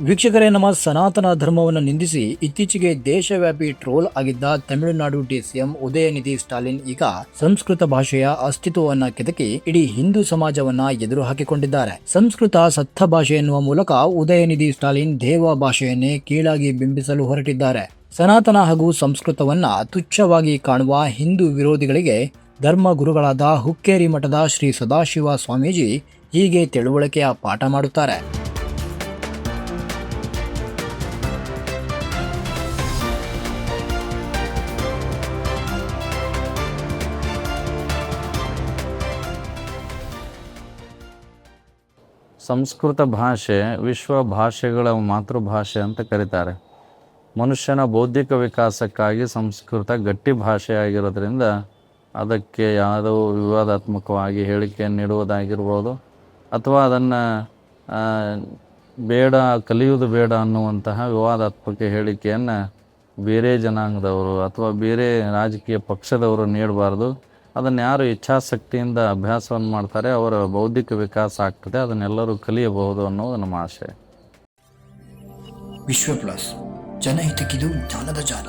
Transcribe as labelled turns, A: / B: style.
A: ವೀಕ್ಷಕರೇ, ನಮ್ಮ ಸನಾತನ ಧರ್ಮವನ್ನು ನಿಂದಿಸಿ ಇತ್ತೀಚೆಗೆ ದೇಶವ್ಯಾಪಿ ಟ್ರೋಲ್ ಆಗಿದ್ದ ತಮಿಳುನಾಡು ಡಿಸಿಎಂ ಉದಯನಿಧಿ ಸ್ಟಾಲಿನ್ ಈಗ ಸಂಸ್ಕೃತ ಭಾಷೆಯ ಅಸ್ತಿತ್ವವನ್ನ ಕೆದಕಿ ಇಡೀ ಹಿಂದೂ ಸಮಾಜವನ್ನ ಎದುರು ಹಾಕಿಕೊಂಡಿದ್ದಾರೆ. ಸಂಸ್ಕೃತ ಸತ್ತ ಭಾಷೆ ಎನ್ನುವ ಮೂಲಕ ಉದಯನಿಧಿ ಸ್ಟಾಲಿನ್ ದೇವ ಭಾಷೆಯನ್ನೇ ಕೀಳಾಗಿ ಬಿಂಬಿಸಲು ಹೊರಟಿದ್ದಾರೆ. ಸನಾತನ ಹಾಗೂ ಸಂಸ್ಕೃತವನ್ನ ತುಚ್ಛವಾಗಿ ಕಾಣುವ ಹಿಂದೂ ವಿರೋಧಿಗಳಿಗೆ ಧರ್ಮ ಗುರುಗಳಾದ ಹುಕ್ಕೇರಿ ಮಠದ ಶ್ರೀ ಸದಾಶಿವ ಸ್ವಾಮೀಜಿ ಹೀಗೆ ತಿಳುವಳಿಕೆಯ ಪಾಠ ಮಾಡುತ್ತಾರೆ.
B: ಸಂಸ್ಕೃತ ಭಾಷೆ ವಿಶ್ವ ಭಾಷೆಗಳ ಮಾತೃಭಾಷೆ ಅಂತ ಕರೀತಾರೆ. ಮನುಷ್ಯನ ಬೌದ್ಧಿಕ ವಿಕಾಸಕ್ಕಾಗಿ ಸಂಸ್ಕೃತ ಗಟ್ಟಿ ಭಾಷೆಯಾಗಿರೋದ್ರಿಂದ ಅದಕ್ಕೆ ಯಾವುದೋ ವಿವಾದಾತ್ಮಕವಾಗಿ ಹೇಳಿಕೆಯನ್ನು ನೀಡುವುದಾಗಿರ್ಬೋದು, ಅಥವಾ ಅದನ್ನು ಬೇಡ, ಕಲಿಯುವುದು ಬೇಡ ಅನ್ನುವಂತಹ ವಿವಾದಾತ್ಮಕ ಹೇಳಿಕೆಯನ್ನು ಬೇರೆ ಜನಾಂಗದವರು ಅಥವಾ ಬೇರೆ ರಾಜಕೀಯ ಪಕ್ಷದವರು ನೀಡಬಾರ್ದು. ಅದನ್ನು ಯಾರು ಇಚ್ಛಾಸಕ್ತಿಯಿಂದ ಅಭ್ಯಾಸವನ್ನು ಮಾಡ್ತಾರೆ, ಅವರ ಬೌದ್ಧಿಕ ವಿಕಾಸ ಆಗ್ತದೆ, ಅದನ್ನೆಲ್ಲರೂ ಕಲಿಯಬಹುದು ಅನ್ನೋದು ನಮ್ಮ ಆಶೆ
A: ವಿಶ್ವ ಪ್ಲಸ್ ಜನಹಿತಕ್ಕಿದು ಜ್ಞಾನದ ಜಾಲ.